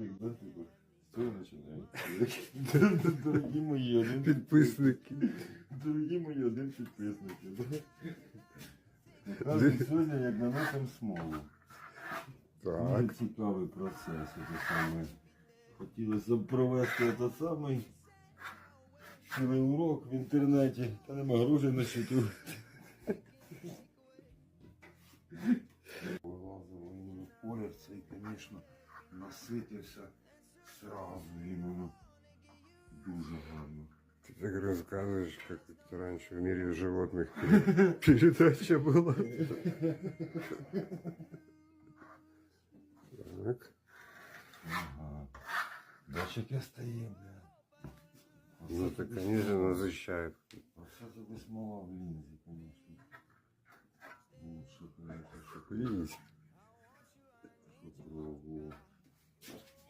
Типу, Все. Дорогі мої, один Підписники. Дорогі мої, один підписник. Кажуть, сьогодні як наносимо смолу. Дуже Так. цікавий процес. Це саме. Хотілося б провести цей самий цілий урок в інтернеті, та нема грошей на щиту. Вилазило іменно колір цей, звісно, наситився сразу іменно. Дуже гарно. Ты так рассказываешь, как это раньше в мире животных пере- передача была. Так. Ага. Бач, яке стає, бля. Ну так они же насыщают. Оце тобі смола в лінзі, звісно. Ну, що, конечно, що, Видите? що пробував.